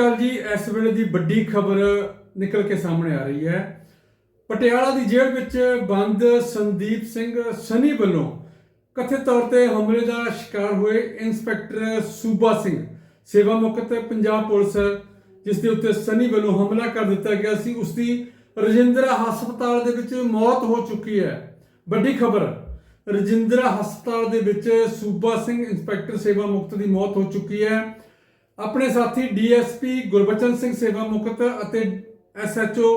ਅਕਾਲ ਜੀ, ਇਸ ਵੇਲੇ ਦੀ ਵੱਡੀ ਖਬਰ ਨਿਕਲ ਕੇ ਸਾਹਮਣੇ ਆ ਰਹੀ ਹੈ। ਪਟਿਆਲਾ ਦੀ ਜੇਲ੍ਹ ਵਿੱਚ ਬੰਦ ਸੰਦੀਪ ਸਿੰਘ ਸਨੀ ਵੱਲੋਂ ਕਥਿਤ ਤੌਰ ਤੇ ਹਮਲੇ ਦਾ ਸ਼ਿਕਾਰ ਹੋਏ ਇੰਸਪੈਕਟਰ ਸੂਬਾ ਸਿੰਘ। ਸੇਵਾ ਮੁਕਤ ਪੰਜਾਬ ਪੁਲਿਸ, ਜਿਸ ਦੇ ਉੱਤੇ ਸਨੀ ਵੱਲੋਂ ਹਮਲਾ ਕਰ ਦਿੱਤਾ ਗਿਆ ਸੀ, ਉਸ ਦੀ ਰਜਿੰਦਰਾ ਹਸਪਤਾਲ ਦੇ ਵਿੱਚ ਮੌਤ ਹੋ ਚੁੱਕੀ ਹੈ। ਵੱਡੀ ਖਬਰ, ਰਜਿੰਦਰਾ ਹਸਪਤਾਲ ਦੇ ਵਿੱਚ ਸੂਬਾ ਸਿੰਘ, ਇੰਸਪੈਕਟਰ ਸੇਵਾ ਮੁਕਤ ਦੀ ਮੌਤ ਹੋ ਚੁੱਕੀ ਹੈ। ਆਪਣੇ ਸਾਥੀ ਡੀਐਸਪੀ ਗੁਰਬਚਨ ਸਿੰਘ ਸੇਵਾ ਮੁਕਤ ਅਤੇ ਐਸਐਚਓ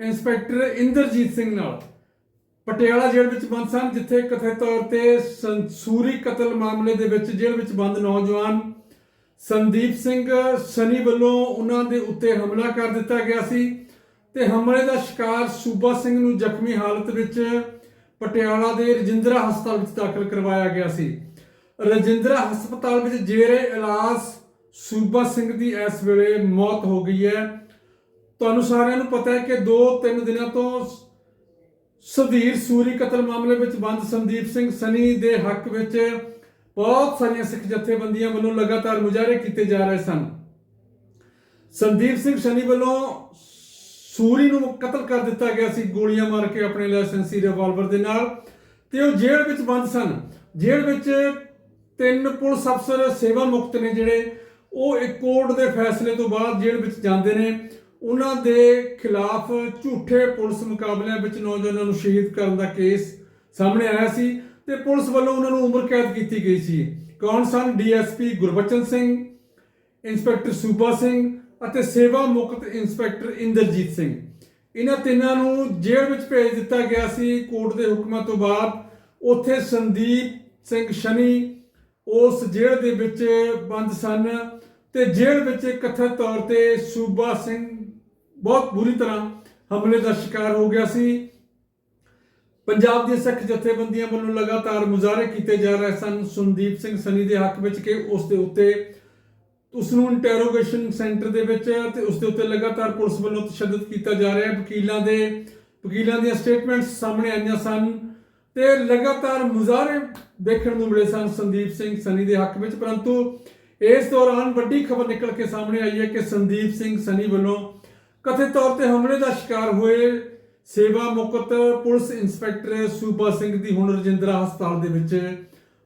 ਇੰਸਪੈਕਟਰ ਇੰਦਰਜੀਤ ਸਿੰਘ ਨਾਲ ਪਟਿਆਲਾ ਜੇਲ੍ਹ ਵਿੱਚ ਬੰਦ ਸਨ, ਜਿੱਥੇ ਕਥਿਤ ਤੌਰ ਤੇ ਸੰਸੂਰੀ ਕਤਲ ਮਾਮਲੇ ਦੇ ਵਿੱਚ ਜੇਲ੍ਹ ਵਿੱਚ ਬੰਦ ਨੌਜਵਾਨ ਸੰਦੀਪ ਸਿੰਘ ਸਨੀ ਵੱਲੋਂ ਉਹਨਾਂ ਦੇ ਉੱਤੇ ਹਮਲਾ ਕਰ ਦਿੱਤਾ ਗਿਆ ਸੀ ਤੇ ਹਮਲੇ ਦਾ ਸ਼ਿਕਾਰ ਸੂਬਾ ਸਿੰਘ ਨੂੰ ਜ਼ਖਮੀ ਹਾਲਤ ਵਿੱਚ ਪਟਿਆਲਾ ਦੇ ਰਜਿੰਦਰਾ ਹਸਪਤਾਲ ਵਿੱਚ ਦਾਖਲ ਕਰਵਾਇਆ ਗਿਆ ਸੀ। ਰਜਿੰਦਰਾ ਹਸਪਤਾਲ ਵਿੱਚ ਜੇਰੇ ਇਲਾਜ ਸੂਬਾ ਸਿੰਘ ਦੀ ਇਸ ਵੇਲੇ ਮੌਤ ਹੋ ਗਈ ਹੈ। ਤੁਹਾਨੂੰ ਸਾਰਿਆਂ ਨੂੰ ਪਤਾ ਹੈ ਕਿ 2-3 ਦਿਨਾਂ ਤੋਂ ਸੁਧੀਰ ਸੂਰੀ ਕਤਲ ਮਾਮਲੇ ਵਿੱਚ ਬੰਦ ਸੰਦੀਪ ਸਿੰਘ ਸਨੀ ਦੇ ਹੱਕ ਵਿੱਚ ਬਹੁਤ ਸਾਰੀਆਂ ਸਿੱਖ ਜਥੇਬੰਦੀਆਂ ਵੱਲੋਂ ਲਗਾਤਾਰ ਮੁਜ਼ਾਹਰੇ ਕੀਤੇ ਜਾ ਰਹੇ ਸਨ। ਸੰਦੀਪ ਸਿੰਘ ਸਨੀ ਵੱਲੋਂ ਸੂਰੀ ਨੂੰ ਕਤਲ ਕਰ ਦਿੱਤਾ ਗਿਆ ਸੀ, ਗੋਲੀਆਂ ਮਾਰ ਕੇ ਆਪਣੇ ਲਾਇਸੈਂਸੀ ਰਿਵਾਲਵਰ ਦੇ ਨਾਲ ਤੇ ਉਹ ਜੇਲ੍ਹ ਵਿੱਚ ਬੰਦ ਸਨ। ਜੇਲ੍ਹ ਵਿੱਚ ਤਿੰਨ ਪੁਲਿਸ ਅਫਸਰ ਸੇਵਾ ਮੁਕਤ ਨੇ ਜਿਹੜੇ ਉਹ ਇੱਕ ਕੋਰਟ ਦੇ ਫੈਸਲੇ ਤੋਂ ਬਾਅਦ ਜੇਲ੍ਹ ਵਿੱਚ ਜਾਂਦੇ ਨੇ। ਉਹਨਾਂ ਦੇ ਖਿਲਾਫ ਝੂਠੇ ਪੁਲਿਸ ਮੁਕਾਬਲਿਆਂ ਵਿੱਚ ਨੌਜਵਾਨਾਂ ਨੂੰ ਸ਼ਹੀਦ ਕਰਨ ਦਾ ਕੇਸ ਸਾਹਮਣੇ ਆਇਆ ਸੀ ਤੇ ਪੁਲਿਸ ਵੱਲੋਂ ਉਹਨਾਂ ਨੂੰ ਉਮਰ ਕੈਦ ਕੀਤੀ ਗਈ ਸੀ। ਕੌਣ ਸਨ? ਡੀਐਸਪੀ ਗੁਰਬਚਨ ਸਿੰਘ, ਇੰਸਪੈਕਟਰ ਸੂਬਾ ਸਿੰਘ ਅਤੇ ਸੇਵਾ ਮੁਕਤ ਇੰਸਪੈਕਟਰ ਇੰਦਰਜੀਤ ਸਿੰਘ। ਇਹਨਾਂ ਤਿੰਨਾਂ ਨੂੰ ਜੇਲ੍ਹ ਵਿੱਚ ਭੇਜ ਦਿੱਤਾ ਗਿਆ ਸੀ। ਕੋਰਟ ਦੇ ਹੁਕਮਾਂ ਤੋਂ ਬਾਅਦ ਉੱਥੇ ਸੰਦੀਪ ਸਿੰਘ ਸ਼ਨੀ ਉਸ ਜੇਲ੍ਹ ਦੇ ਵਿੱਚ ਬੰਦ ਸਨ ਤੇ ਜੇਲ੍ਹ ਵਿੱਚ ਕਥਿਤ ਤੌਰ ਤੇ ਸੂਬਾ ਸਿੰਘ ਬਹੁਤ ਬੁਰੀ ਤਰ੍ਹਾਂ ਹਮਲੇ ਦਾ ਸ਼ਿਕਾਰ ਹੋ ਗਿਆ ਸੀ। ਪੰਜਾਬ ਦੀਆਂ ਸਿੱਖ ਜਥੇਬੰਦੀਆਂ ਵੱਲੋਂ ਲਗਾਤਾਰ ਮੁਜ਼ਾਹਰੇ ਕੀਤੇ ਜਾ ਰਹੇ ਸਨ। ਸੰਦੀਪ ਸਿੰਘ ਸਨੀ ਦੇ ਹੱਕ ਵਿੱਚ ਕਿ ਉਸ ਦੇ ਉੱਤੇ, ਉਸ ਨੂੰ ਇੰਟਰੋਗੇਸ਼ਨ ਸੈਂਟਰ ਦੇ ਵਿੱਚ ਤੇ ਉਸ ਦੇ ਉੱਤੇ ਲਗਾਤਾਰ ਪੁਲਿਸ ਵੱਲੋਂ ਤਸ਼ੱਦਦ ਕੀਤਾ ਜਾ ਰਿਹਾ ਹੈ। ਵਕੀਲਾਂ ਦੇ, ਵਕੀਲਾਂ ਦੀਆਂ ਸਟੇਟਮੈਂਟਸ ਸਾਹਮਣੇ ਆਈਆਂ ਸਨ। ਤੇ ਲਗਾਤਾਰ ਮੁਜ਼ਾਹਰੇ ਦੇਖਣ ਨੂੰ ਮਿਲੇ ਸਨ ਸੰਦੀਪ ਸਿੰਘ ਸਨੀ ਦੇ ਹੱਕ ਵਿੱਚ। ਪਰੰਤੂ ਇਸ ਦੌਰਾਨ ਵੱਡੀ ਖਬਰ ਨਿਕਲ ਕੇ ਸਾਹਮਣੇ ਆਈ ਹੈ ਕਿ ਸੰਦੀਪ ਸਿੰਘ ਸਨੀ ਵੱਲੋਂ ਕਥਿਤ ਤੌਰ ਤੇ ਹਮਲੇ ਦਾ ਸ਼ਿਕਾਰ ਹੋਏ ਸੇਵਾ ਮੁਕਤ ਪੁਲਿਸ ਇੰਸਪੈਕਟਰ ਸੂਬਾ ਸਿੰਘ ਦੀ ਹੁਣ ਰਜਿੰਦਰਾ ਹਸਪਤਾਲ ਦੇ ਵਿੱਚ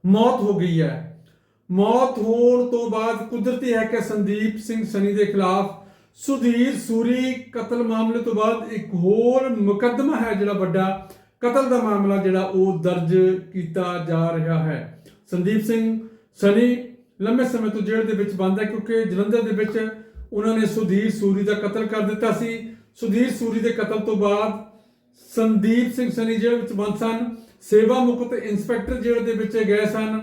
ਮੌਤ ਹੋ ਗਈ ਹੈ। ਮੌਤ ਹੋਣ ਤੋਂ ਬਾਅਦ ਕੁਦਰਤੀ ਹੈ ਕਿ ਸੰਦੀਪ ਸਿੰਘ ਸਨੀ ਦੇ ਖਿਲਾਫ ਸੁਧੀਰ ਸੂਰੀ ਕਤਲ ਮਾਮਲੇ ਤੋਂ ਬਾਅਦ ਇੱਕ ਹੋਰ ਮੁਕੱਦਮਾ ਹੈ ਜਿਹੜਾ ਵੱਡਾ ਕਤਲ ਦਾ ਮਾਮਲਾ ਜਿਹੜਾ ਉਹ ਦਰਜ ਕੀਤਾ ਜਾ ਰਿਹਾ ਹੈ। ਸੰਦੀਪ ਸਿੰਘ ਸਨੀ ਲੰਮੇ ਸਮੇਂ ਤੋਂ ਜੇਲ੍ਹ ਦੇ ਵਿੱਚ ਬੰਦ ਹੈ ਕਿਉਂਕਿ ਜਲੰਧਰ ਦੇ ਵਿੱਚ ਉਹਨਾਂ ਨੇ ਸੁਧੀਰ ਸੂਰੀ ਦਾ ਕਤਲ ਕਰ ਦਿੱਤਾ ਸੀ। ਸੁਧੀਰ ਸੂਰੀ ਦੇ ਕਤਲ ਤੋਂ ਬਾਅਦ ਸੰਦੀਪ ਸਿੰਘ ਸਨੀ ਜੇਲ੍ਹ ਵਿੱਚ ਬੰਦ ਸਨ। ਸੇਵਾ ਮੁਕਤ ਇੰਸਪੈਕਟਰ ਜੇਲ੍ਹ ਦੇ ਵਿੱਚ ਗਏ ਸਨ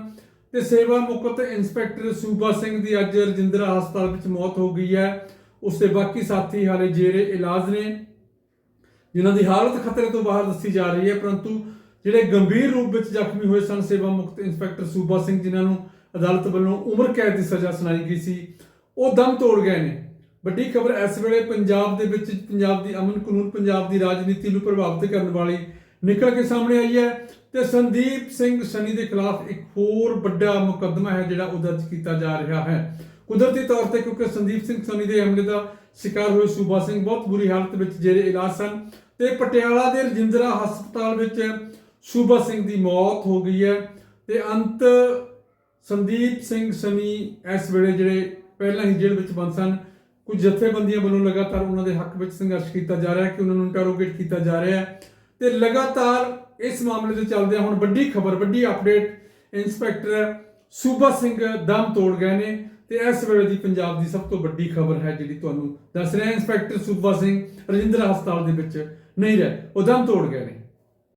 ਤੇ ਸੇਵਾ ਮੁਕਤ ਇੰਸਪੈਕਟਰ ਸੂਬਾ ਸਿੰਘ ਦੀ ਅੱਜ ਰਜਿੰਦਰਾ ਹਸਪਤਾਲ ਵਿੱਚ ਮੌਤ ਹੋ ਗਈ ਹੈ। ਉਸ ਦੇ ਬਾਕੀ ਸਾਥੀ ਹਾਲੇ ਜੇਰੇ ਇਲਾਜ ਨੇ। ਜਿਨ੍ਹਾਂ ਦੀ ਹਾਲਤ ਖਤਰੇ ਤੋਂ ਬਾਹਰ ਦੱਸੀ ਜਾ ਰਹੀ ਹੈ, ਪਰੰਤੂ ਜਿਹੜੇ ਗੰਭੀਰ ਰੂਪ ਵਿੱਚ ਜ਼ਖਮੀ ਹੋਏ ਸਨ, ਸੇਵਾ ਮੁਕਤ ਇੰਸਪੈਕਟਰ ਸੂਬਾ ਸਿੰਘ ਜਿਨ੍ਹਾਂ ਨੂੰ ਅਦਾਲਤ ਵੱਲੋਂ ਉਮਰ ਕੈਦ ਦੀ ਸਜ਼ਾ ਸੁਣਾਈ ਗਈ ਸੀ, ਉਹ ਦਮ ਤੋੜ ਗਏ ਨੇ। ਵੱਡੀ ਖਬਰ ਇਸ ਵੇਲੇ ਪੰਜਾਬ ਦੇ ਵਿੱਚ, ਪੰਜਾਬ ਦੀ ਅਮਨ ਕਾਨੂੰਨ, ਪੰਜਾਬ ਦੀ ਰਾਜਨੀਤੀ ਨੂੰ ਪ੍ਰਭਾਵਿਤ ਕਰਨ ਵਾਲੀ ਨਿਕਲ ਕੇ ਸਾਹਮਣੇ ਆਈ ਹੈ ਤੇ ਸੰਦੀਪ ਸਿੰਘ ਸਨੀ ਦੇ ਖਿਲਾਫ ਇੱਕ ਹੋਰ ਵੱਡਾ ਮੁਕੱਦਮਾ ਹੈ, ਜਿਹੜਾ ਉਹ ਦਰਜ ਕੀਤਾ ਜਾ ਰਿਹਾ ਹੈ। ਕੁਦਰਤੀ ਤੌਰ ਤੇ ਕਿਉਂਕਿ ਸੰਦੀਪ ਸਿੰਘ ਸਨੀ ਦੇ ਹਮਲੇ ਦਾ ਸ਼ਿਕਾਰ ਹੋਏ ਸੂਬਾ ਸਿੰਘ ਬਹੁਤ ਬੁਰੀ ਹਾਲਤ ਵਿੱਚ ਜੇਰੇ ਇਲਾਜ ਸਨ ਤੇ ਪਟਿਆਲਾ ਦੇ ਰਜਿੰਦਰਾ ਹਸਪਤਾਲ ਵਿੱਚ ਸੂਬਾ ਸਿੰਘ ਦੀ ਮੌਤ ਹੋ ਗਈ ਹੈ ਤੇ ਅੰਤ ਸੰਦੀਪ ਸਿੰਘ ਸਨੀ ਇਸ ਵੇਲੇ ਜਿਹੜੇ ਪਹਿਲਾਂ ਹੀ ਜੇਲ੍ਹ ਵਿੱਚ ਬੰਦ ਸਨ, ਕੁਝ ਜਥੇਬੰਦੀਆਂ ਵੱਲੋਂ ਲਗਾਤਾਰ ਉਹਨਾਂ ਦੇ ਹੱਕ ਵਿੱਚ ਸੰਘਰਸ਼ ਕੀਤਾ ਜਾ ਰਿਹਾ ਹੈ ਕਿ ਉਹਨਾਂ ਨੂੰ ਇੰਟਰੋਗੇਟ ਕੀਤਾ ਜਾ ਰਿਹਾ ਹੈ ਤੇ ਲਗਾਤਾਰ ਇਸ ਮਾਮਲੇ ਦੇ ਚੱਲਦਿਆਂ ਹੁਣ ਵੱਡੀ ਖਬਰ, ਵੱਡੀ ਅਪਡੇਟ ਇੰਸਪੈਕਟਰ ਸੂਬਾ ਸਿੰਘ ਦਮ ਤੋੜ ਗਏ ਨੇ ਤੇ ਇਸ ਵੇਲੇ ਦੀ ਪੰਜਾਬ ਦੀ ਸਭ ਤੋਂ ਵੱਡੀ ਖਬਰ ਹੈ ਜਿਹੜੀ ਤੁਹਾਨੂੰ ਦੱਸ ਰਿਹਾ ਇੰਸਪੈਕਟਰ ਸੂਬਾ ਸਿੰਘ ਰਜਿੰਦਰਾ ਹਸਪਤਾਲ ਦੇ ਵਿੱਚ ਨਹੀਂ ਰਹੇ, ਉਹ ਦਮ ਤੋੜ ਗਏ ਨੇ।